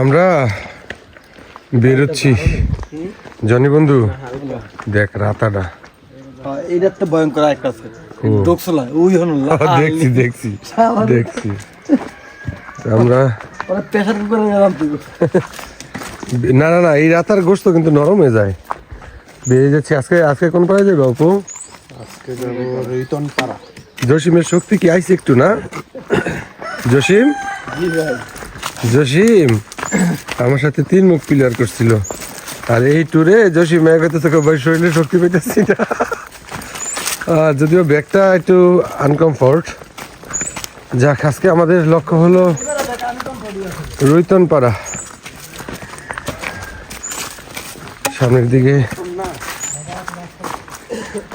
আমরা বেরোচ্ছি। জনি বন্ধু দেখ রাতাটা। এইটা তো ভয়ঙ্কর একটা আছে ডোকসলা ওই হন দেখছি দেখছি দেখছি। আমরা প্রেসার কুকারে গেলাম না না না এই রাতার গোস্ত কিন্তু নরম হয়ে যায়। বেরিয়ে যাচ্ছি। আজকে আজকে কোন পাড়ায় যাবে অপু? আজকে যাব রিতন পাড়া। জসিমের শক্তি কি আইছে একটু না? জসিম? জি জসিম? আমার সাথে তিন মুখ প্লেয়ার করছিল। আর এই ট্যুরে জসিম এগাতে তোকে ভাই শরীরে শক্তি পেতেছি না। যদিও ব্যাগটা একটু আনকমফোর্ট যাক, আজকে আমাদের লক্ষ্য হলো রৈতন পাড়া সামনের দিকে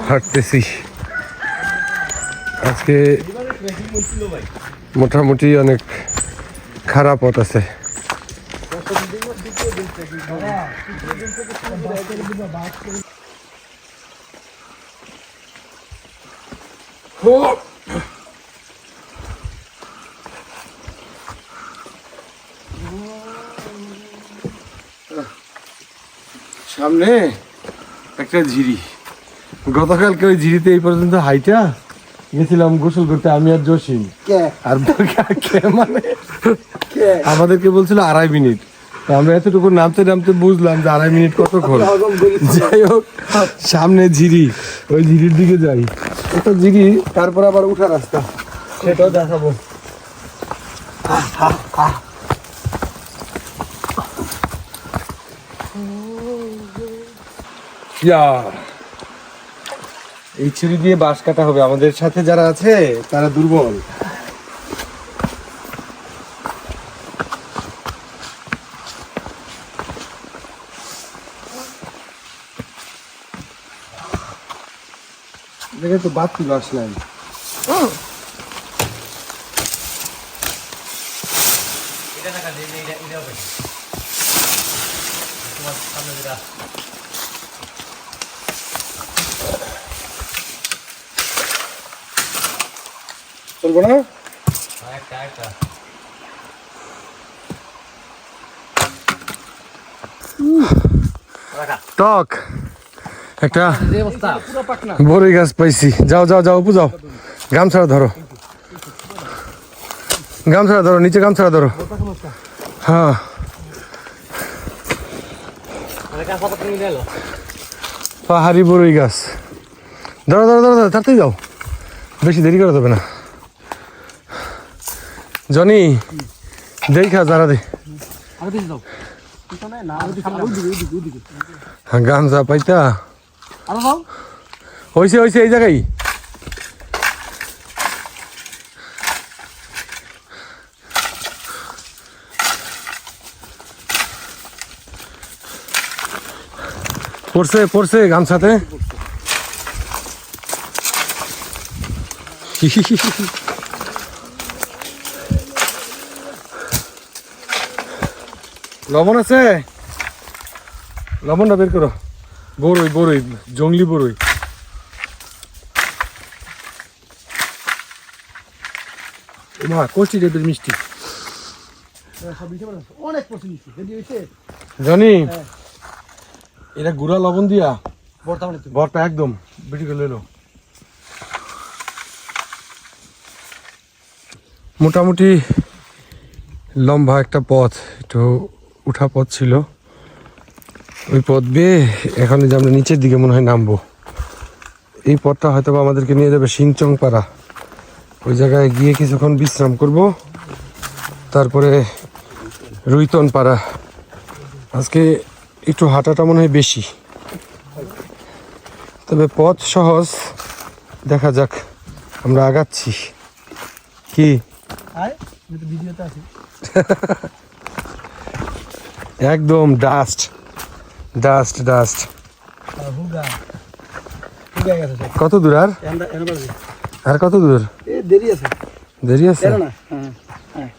হাঁটতেছি। আজকে মোটামুটি অনেক খারাপ পথ আছে। সামনে একটা ঝিরি। গতকালকে ওই ঝিরিতে এই পর্যন্ত হাইটা গেছিলাম গোসল করতে আমি আর জসিম। আর মানে? আমাদেরকে বলছিল আড়াই মিনিট। আমরা এতটুকু নামতে নামতে বুঝলাম যে আড়াই মিনিট কতক্ষণ হজম করি যাই হোক সামনে ঝিরি ওই ঝিরির দিকে যাই। একটা ঝিরি তারপর আবার উঠা রাস্তা। সেটাও দেখাবো। এই ছুরি দিয়ে বাঁশ কাটা হবে। আমাদের সাথে যারা আছে তারা দুর্বল। দেখে তো বাড়তি বাস নাই চলবো না টক একটা বড়ই গাছ পাইছি। যাও যাও যাও উপু যাও গামছাড়া ধরো। গামছাড়া ধরো নিচে গামছাড়া ধরো। হ্যাঁ। পাহাড়ি বড়ই গাছ। ধরো ধরো ধরো ধরো তাড়াতাড়ি যাও। বেশি দেরি করা যাবে না। জনি দেখা যারা দে। ওইদিকে গামছা পাইতা। হয়েছে হয়েছে এই জায়গায়। পড়ছে পড়ছে গামছাতে। লবণ আছে? লবণটা বের করো। বড়ই বড়ই জঙ্গলি বড়ই মা কষ্টি টাইপের মিষ্টি। অনেক জানি। এটা গুড়া লবণ দিয়া। বরটা একদম বিটি করে এলো মোটামুটি লম্বা একটা পথ একটু উঠা পথ ছিল। ওই পথ বেয়ে এখন যে আমরা নিচের দিকে মনে হয় নামবো। এই পথটা হয়তো আমাদেরকে নিয়ে যাবে সিংচং পাড়া ওই জায়গায় গিয়ে কিছুক্ষণ বিশ্রাম করব। তারপরে রুইতন পাড়া আজকে একটু হাঁটাটা মনে হয় বেশি। তবে পথ সহজ। দেখা যাক আমরা আগাচ্ছি। কি? একদম ডাস্ট ডাস্ট ডাস্ট কত দূর আর? আর কত দূর? দেরি আছে। দেরি আছে? হ্যাঁ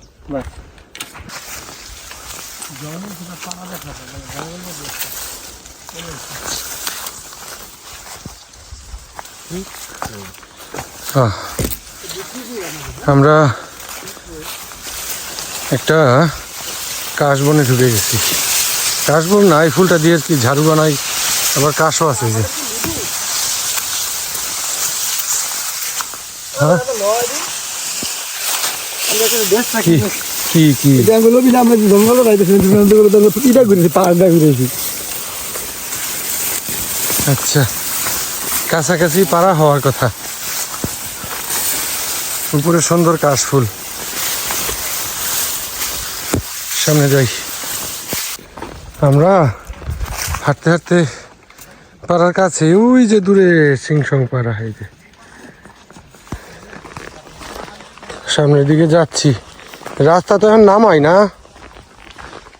হ্যাঁ আমরা একটা কাশবনে ঢুকে গেছি। কাশবন না এই ফুলটা দিয়ে কি ঝাড়ু বানাই? আবার কাশও আছে যে। হ্যাঁ? কি কি কি? এটা হলো বিনা আমরা জঙ্গল রাইতেছি জঙ্গল ঘুরেছি পাহাড়টা ঘুরেছি। আচ্ছা। কাছাকাছি পারা হওয়ার কথা। উপরে সুন্দর কাশফুল। সামনে যাই। আমরা হাঁটতে হাঁটতে পাড়ার কাছে, ওই যে দূরে সিংসং পাড়া, এই যে। সামনের দিকে যাচ্ছি। রাস্তা তো এখন নামাই না।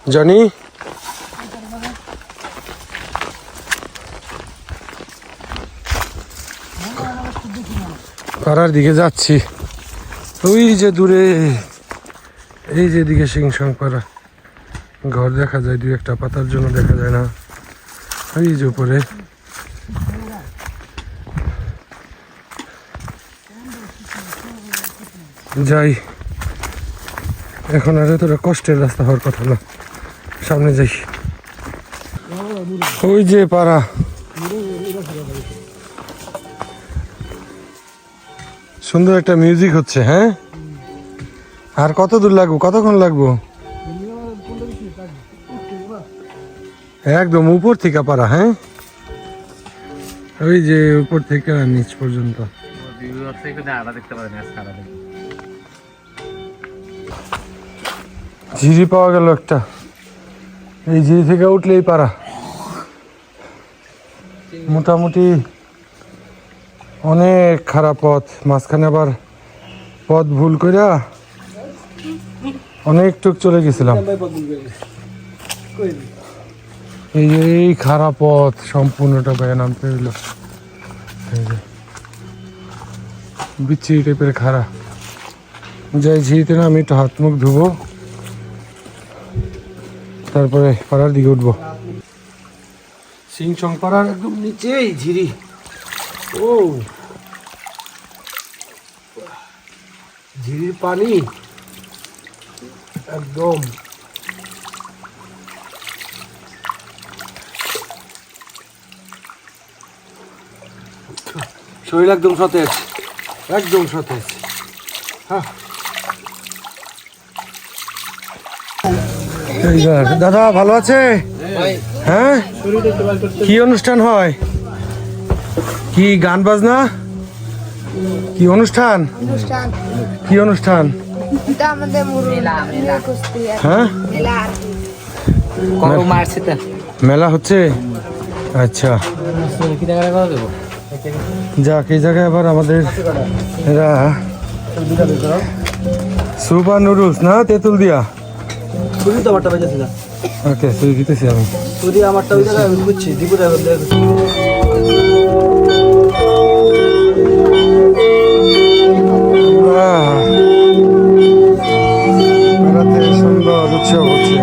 জনি? পাড়ার দিকে যাচ্ছি। ওই যে দূরে, এই যে দিকে সিংসং পাড়া। ঘর দেখা যায়, দুই একটা পাতার জন্য দেখা যায় না। ওই যে উপরে। যাই। এখন আর এতটা কষ্টের রাস্তা হওয়ার কথা না। সামনে যাই। ওই যে পাড়া। সুন্দর একটা মিউজিক হচ্ছে হ্যাঁ? আর কত দূর লাগবো? কতক্ষণ লাগবো? একদম উপর থেকে পারা হ্যাঁ? ওই যে উপর থেকে নিচ পর্যন্ত। ঝিরি পাওয়া গেল একটা। এই ঝিরি থেকে উঠলেই পারা মোটামুটি অনেক খারাপ পথ। মাঝখানে আবার পথ ভুল কইরা অনেক টুক চলে গেছিলাম। এই যে এই খারাপ পথ সম্পূর্ণটা পায়ে নামতে হইল। এই টাইপের খারাপ যাই ঝিরিতে না আমি একটু হাত মুখ ধুবো। তারপরে পাড়ার দিকে উঠবো। সিংচং পাড়ার একদম নিচেই ঝিরি। ও। ঝিরির পানি। একদম। শরীর একদম সতেজ। একদম সতেজ। হ্যাঁ। দাদা ভালো আছে? হ্যাঁ? কি অনুষ্ঠান হয়? কি গান বাজনা? কি অনুষ্ঠান? অনুষ্ঠান। কি অনুষ্ঠান? হ্যাঁ মেলা আর কি। কত মারছে তো? মেলা হচ্ছে? আচ্ছা। যাক এই জায়গায় আবার আমাদের এরা সুপার নুডলস না? তেঁতুল দিয়া? ওকে সুই দিতেছি আমি। আমারটা ওই জায়গায় বুঝছি দিপুরে সুন্দর উৎসব হচ্ছে।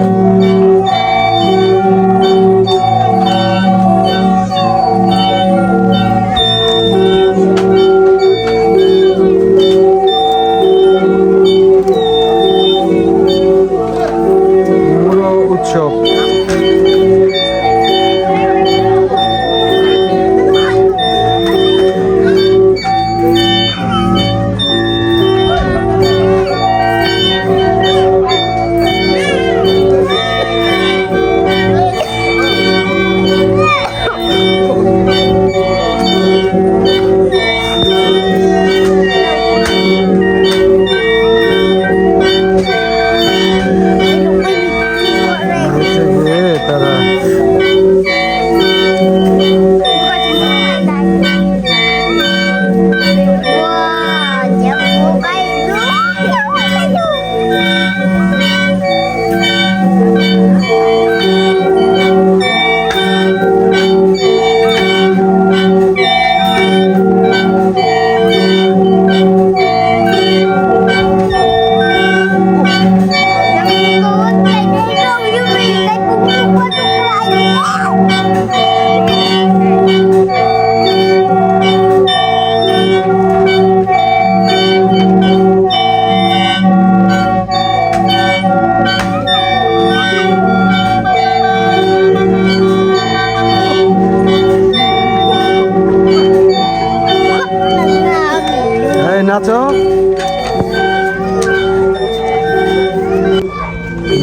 আছো?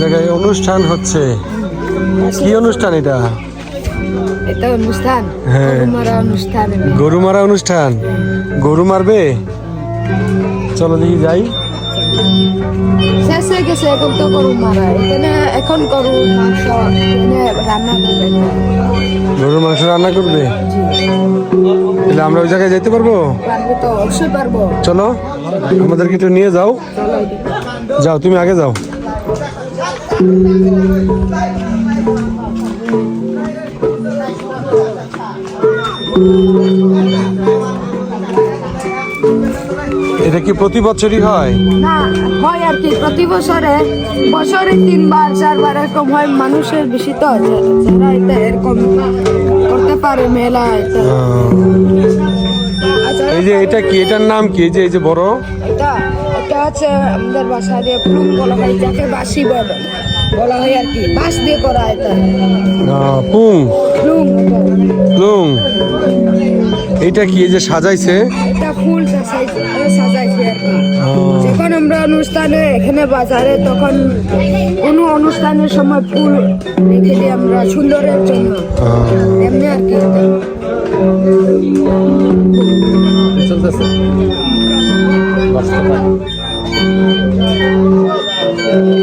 জায়গায় অনুষ্ঠান হচ্ছে। কি অনুষ্ঠান এটা? এটা হ্যাঁ। গরু মারা অনুষ্ঠান। গরু মারবে? চলো দেখি যাই। শেষ হয়ে গেছে এখন তো গরু মারা এখানে এখন গরু মাংস রান্না করবে। গরুর মাংস রান্না করবে? তাহলে আমরা ওই জায়গায় যেতে পারব? পারব তো অবশ্যই পারব। চলো আমাদেরকে একটু নিয়ে যাও। যাও তুমি আগে যাও। এটা কি প্রতি বছরই হয়? না হয় আর কি। প্রতি বছরে বছরে তিনবার চারবার এরকম হয়। মানুষের বেশি তো যারা এটা এরকম করতে পারে মেলা এটা। আচ্ছা এই যে এটা কি? এটার নাম কি? এই যে এই যে বড়? এটা এটা হচ্ছে আমাদের বাসা দিয়ে প্লুম বলা হয় যাকে বাসি বলে। বলা হয় আর কি। বাঁশ দিয়ে করা এটা। পুং। প্লুম লুং এটা কি এই যে সাজাইছে? এটা ফুল সাজাইছে সাজাইছে যখন আমরা অনুষ্ঠানে এখানে বাজারে তখন কোনো অনুষ্ঠানের সময় ফুল রেখে দিই আমরা সুন্দরের জন্য। এমনি আর কি।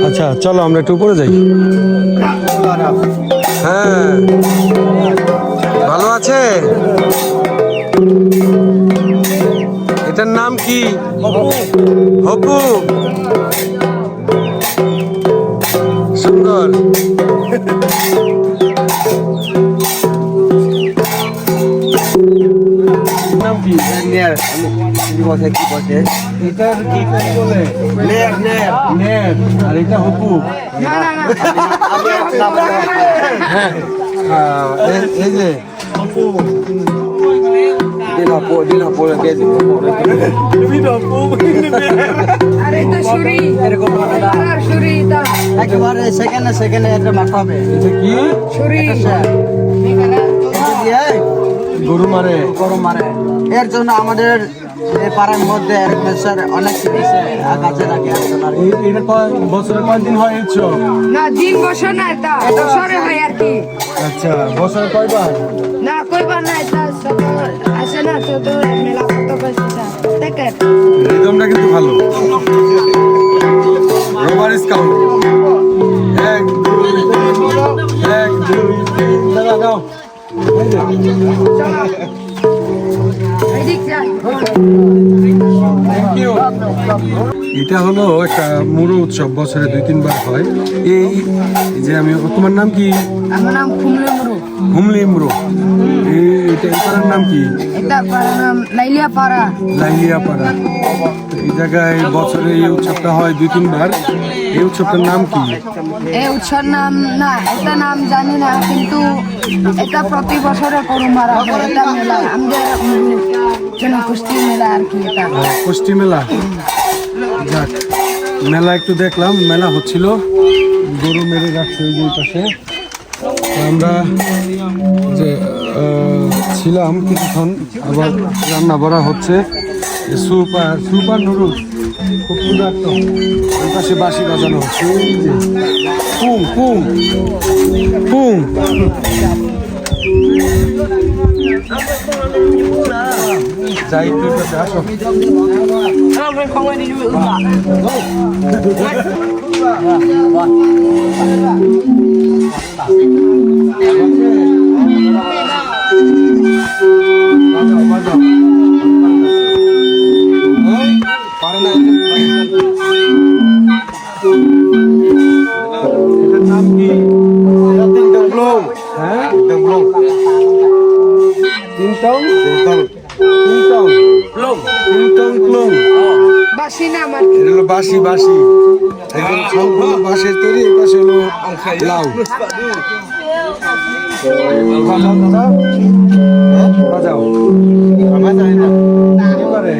আচ্ছা চলো আমরা একটু উপরে যাই। হ্যাঁ। ভালো আছে? এটার নাম কি? হপু। সুন্দর। নাম কি? নেয়ার কি বসে কি বসে এটার কি বলে? নেয়ার নেয়ার নেট আর এটা হপু। না না না। আহ, এই- যে। একেবারে সেকেন্ডে সেকেন্ডে এটা মাখাবে কি? গরু মারে। গরম মারে। এর জন্য আমাদের এই পাড়ার মধ্যে স্যার অনেক কিছু রাখে এটা কয় বছরে কয়দিন হয় এই না দিন বছর না এটা বছরে হয় আর কি। আচ্ছা বছরে কয়বার? না মেলা দেখেন রিদমটা কিন্তু ভালো। রোবার এক দুই এক দুই দাদা দাও. এটা হলো একটা মুরু উৎসব বছরে দুই তিনবার হয়। এই যে আমি তোমার নাম কি? আমার নাম হুমলি মুরু এই এটা এটার নাম কি? এটা পাড়ার নাম লাইলিয়া পাড়া। এই জায়গায় বছরে এই উৎসবটা হয় দুই তিনবার। এই উৎসবটার নাম কি? এই উৎসব নাম না এটা নাম জানি না কিন্তু এটা প্রতি বছরে করু মারা হয় এটা মেলা আমাদের উম, জনগোষ্ঠী মেলা আর কি এটা। পুষ্টি মেলা। যাক মেলা একটু দেখলাম। মেলা হচ্ছিল। গরু মেরে রাখছে ওই পাশে। আমরা যে ছিলাম কিছুক্ষণ, আবার রান্না করা হচ্ছে। সুপার সুপার নুডলস, খুব ক্ষুধার্ত। ওই পাশে বাঁশি বাজানো হচ্ছে। পুং পুং পুং। যাই, তুই আসো। কি হ্যাঁ তিনটং তিনটং তিনটং ক্লং বাসি না আমার এটা হলো বাঁশি বাঁশি একদম সম্পূর্ণ বাঁশের তৈরি এই পাশে হলো লাউ বাজাও দাদা হ্যাঁ, বাজাও এবারে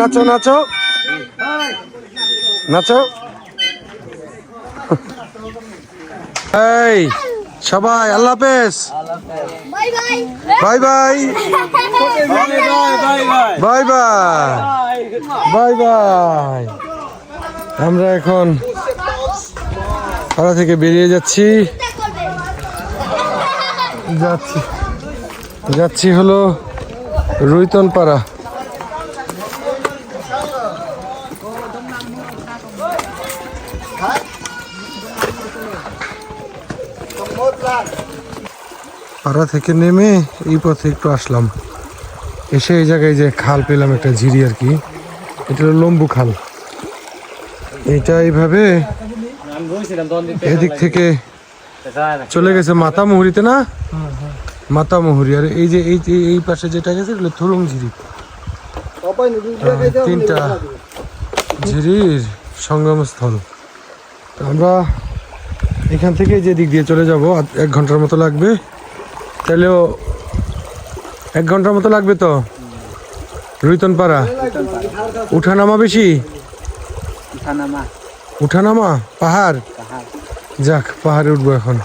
নাচো নাচো নাচো। এই, সবাই, আল্লাহ হাফেজ। Bye bye. Bye bye. Bye bye. আমরা এখন পাড়া থেকে বেরিয়ে যাচ্ছি। যাচ্ছি। যাচ্ছি হলো রুইতন পাড়া পাড়া থেকে নেমে এই পথে একটু আসলাম। এসে এই জায়গায় যে খাল পেলাম, একটা ঝিরি আর কি, এটা হলো লম্বু খাল। এটা এইভাবে এদিক থেকে চলে গেছে মাতা মুহুরিতে না? মাতা মুহুরি আর এই যে এই এই পাশে যেটা গেছে এগুলো থুলুং ঝিরি। তিনটা ঝিরির সঙ্গমস্থল। আমরা এখান থেকে যে দিক দিয়ে চলে যাব এক ঘণ্টার মতো লাগবে। তাহলেও এক ঘণ্টার মতো লাগবে তো? রুইতন পাড়া উঠানামা বেশি? উঠানামা। পাহাড়। যাক পাহাড়ে উঠবো এখন।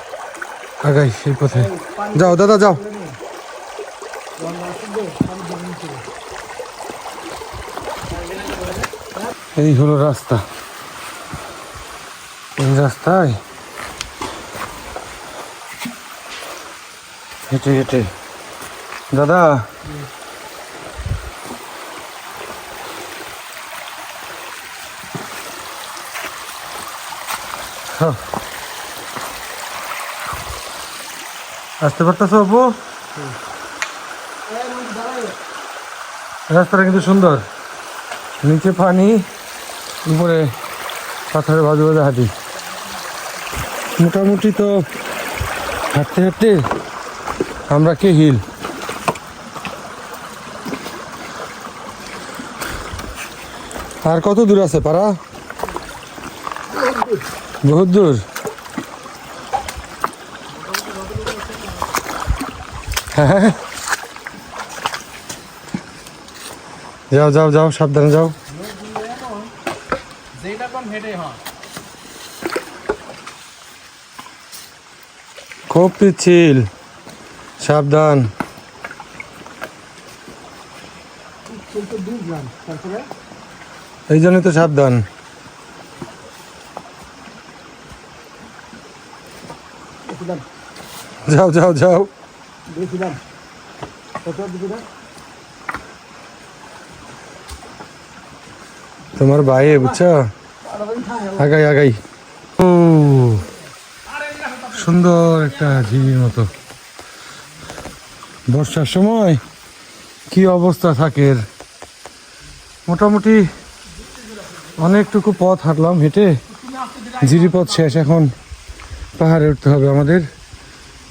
আগাই সেই পথে। যাও দাদা যাও। এই হলো রাস্তা। এই রাস্তায় হেঁটে হেঁটে দাদা। হ্যাঁ। আসতে পারতেছো, আপু? রাস্তাটা কিন্তু সুন্দর। নিচে পানি, উপরে পাথরে বাজু বাজু হাঁটি মোটামুটি তো হাঁটতে হাঁটতে আমরা কে হিল? আর কত দূর আছে পাড়া? বহুত দূর। হ্যাঁ। যাও যাও যাও সাবধানে যাও। খুব পিছিল সাবধান। এই জন্য তো সাবধান। যাও যাও যাও। তোমার ভাই, বুঝছ? আগাই আগাই। ও, সুন্দর একটা ঝিরির মতো। বর্ষার সময় কি অবস্থা থাকে? মোটামুটি অনেকটুকু পথ হাঁটলাম, হেঁটে ঝিরি পথ শেষ, এখন পাহাড়ে উঠতে হবে আমাদের।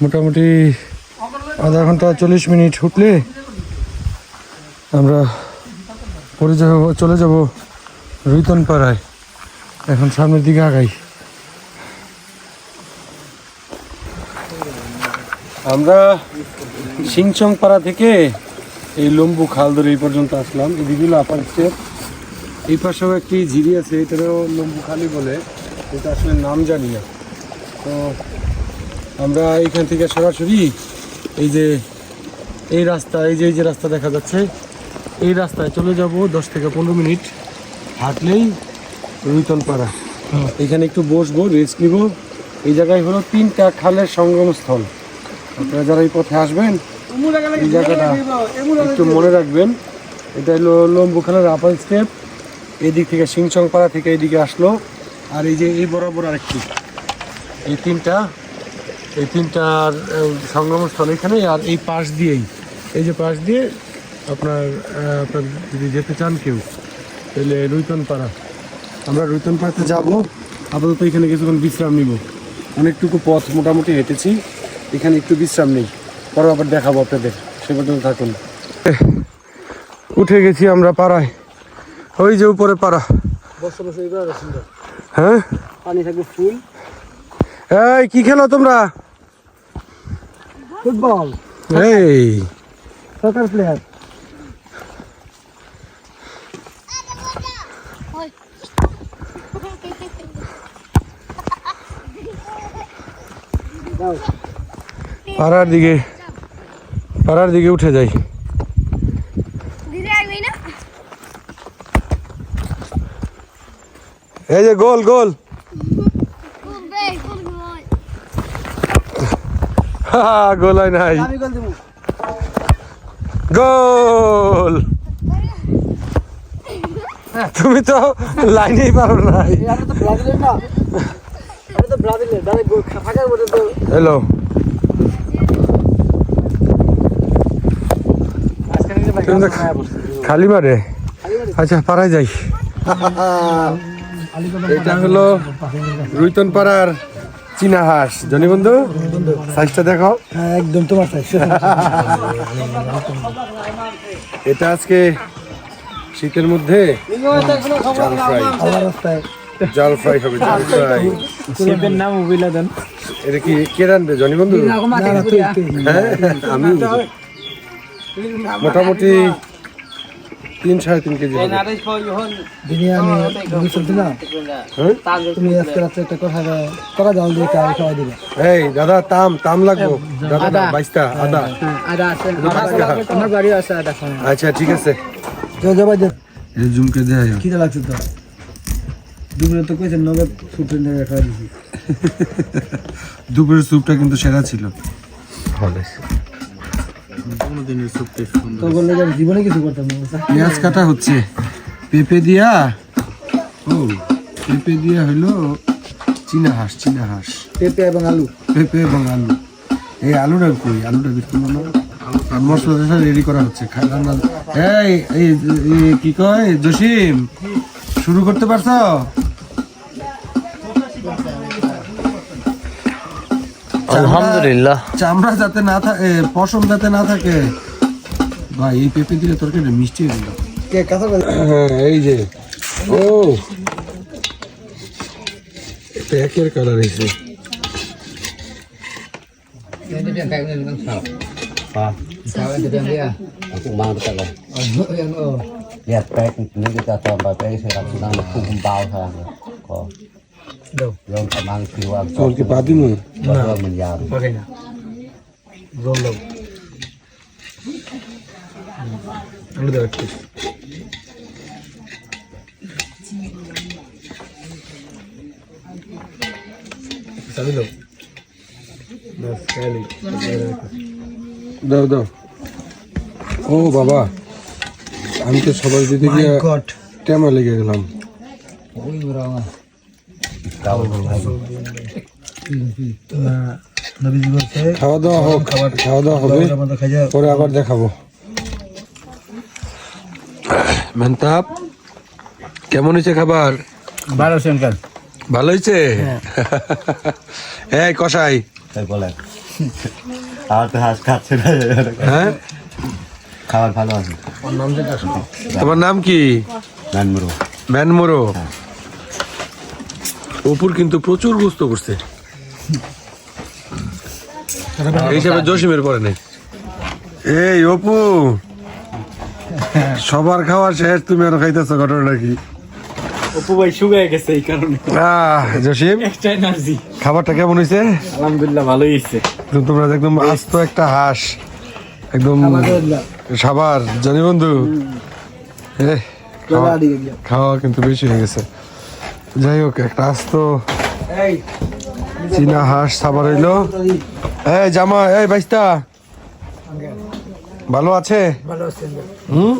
মোটামুটি আধা ঘণ্টা চল্লিশ মিনিট উঠলে আমরা পরে যাব, চলে যাব রুইতন পাড়ায় এখন সামনের দিকে আগাই। আমরা সিংচং পাড়া থেকে এই লম্বু খাল ধরে এই পর্যন্ত আসলাম। এদিকে হলো আপার স্টেপ। এই পাশেও একটি ঝিরি আছে এটারও লম্বু খালি বলে। এটা আসলে নাম জানি না। তো আমরা এখান থেকে সরাসরি এই যে এই রাস্তা এই যে এই যে রাস্তা দেখা যাচ্ছে এই রাস্তায় চলে যাব দশ থেকে পনেরো মিনিট হাঁটলেই রুইতন পাড়া এখানে একটু বসবো রেস্ট নিব। এই জায়গায় হলো তিনটা খালের সঙ্গম স্থল আপনারা যারা এই পথে আসবেন এই জায়গাটা একটু মনে রাখবেন। এটা হলো লম্বু খালের আপার স্টেপ এদিক থেকে সিংচং পাড়া থেকে এদিকে আসলো। আর এই যে এই বরাবর আরেকটি এই তিনটা এই তিনটার সঙ্গম স্থল এখানে আর এই পাশ দিয়েই এই যে পাশ দিয়ে আপনার আপনার যদি যেতে চান কেউ তাহলে রুইতন পাড়া আমরা রুইতন পাড়াতে যাব আপাতত এখানে কিছুক্ষণ বিশ্রাম নিব। অনেকটুকু পথ মোটামুটি হেঁটেছি। এখানে একটু বিশ্রাম নেই। পরে আবার দেখাবো আপনাদের। সে পর্যন্ত থাকুন। উঠে গেছি আমরা পাড়ায়। ওই যে উপরে পাড়া। হ্যাঁ? পানি থাকবে ফুল। এই কি খেলো তোমরা? ফুটবল। এই। সকার প্লেয়ার পাড়ার দিকে পাড়ার দিকে উঠে যাই। এই যে গোল গোল। গোল হয় নাই। গোল তুমি তো লাইনেই পারো না। হ্যালো তুমি তো খালি মারে। আচ্ছা পাড়ায় যাই। এটা হলো রুইতন পাড়ার চীনা হাঁস। জনি বন্ধু? সাইজটা দেখো হ্যাঁ একদম তোমার সাইজ এটা আজকে শীতের মধ্যে জাল ফ্রাই। হবে জাল ফ্রাই। শেফের নাম অভিলা দেন এটা কি কে রানবে জনি বন্ধু? হ্যাঁ আমি মোটামুটি তিন সাড়ে তিন কেজি দিনে আমি তুমি চলছি না? হ্যাঁ? তুমি আজকে রাত্রে একটা কথা করা যাও দিয়ে কাজ খাওয়াই দিবে। এই দাদা তাম তাম লাগবো। দাদা না, বাইশটা আদা। আদা আমার- আমার বাড়ি আছে আদা আচ্ছা ঠিক আছে। জবাই দেন এই জুমকে দেয় খিদে লাগছে তো। দুপুরে তো কইছেন নগদ খাওয়া দিছি। দুপুরের স্যুপটা কিন্তু সেরা ছিল। তো বললে আমি জীবনে কিছু করতাম না পেঁয়াজ কাটা হচ্ছে। পেঁপে দিয়া ও পেঁপে দিয়া হইল চীনা হাঁস চীনা হাঁস। পেঁপে এবং আলু। পেঁপে এবং আলু। এই আলুটা কই? আলুটা বের করল না মশলা রেডি করা হচ্ছে। রান্না এই কি কয়? জসিম শুরু করতে পারছ? আলহামদুলিল্লাহ। চামড়া যাতে না থাকে পশম যাতে না থাকে। ভাই এই পেঁপে দিলে তরকারি মিষ্টি হয়ে গেল কে কাঁচা হ্যাঁ এই যে। ও। একের কালার এসে. Lihat pek ini kita tambah pek saya langsung nang pung bao sa. Ko. দাও Yung tamang siwag. তোর কি পা দিমু Baru menyar. পাকাই না রোল দাও আলু দাও একটু চাবি দাও বাস খালি দাও দাও ও বাবা আমি তো সবাই দিতে গিয়ে গড টেমা লেগে গেলাম Kau নবীজি বলছে খাওয়া দাওয়া হোক। খাওয়া দাওয়া হবে। পরে আবার দেখাবো। মেহতাব কেমন হয়েছে খাবার? বারো সেন্টার ভালো হয়েছে? এই কষাই Saya boleh. আর তো হাঁস খাচ্ছে না। হ্যাঁ? খাবার ভালো আছে। তোমার নাম কি? নানমুরো ম্যানমোরো। অপুর কিন্তু প্রচুর গুস্ত করছে। এই হিসাবে জসিমের পরে নেই। এই অপু সবার খাওয়া শেষ তুমি আরও খাইতেছ ঘটনা কি? অপু ভাই শুকায় গেছে এই কারণে। আহ জসিম এনার্জি খাবারটা কেমন হয়েছে? আলহামদুলিল্লাহ ভালোই হয়েছে। তো তোমরা একদম আস্ত একটা হাঁস একদম সাবার জানি বন্ধু? খাওয়া কিন্তু বেশি হয়ে গেছে। যাই হোক, একটা আস্ত চীনা হাঁস সাবার হইল এই জামা, এই বাইস্তা ভালো আছে? হম?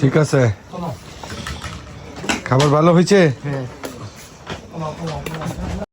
ঠিক আছে। খাবার ভালো হয়েছে?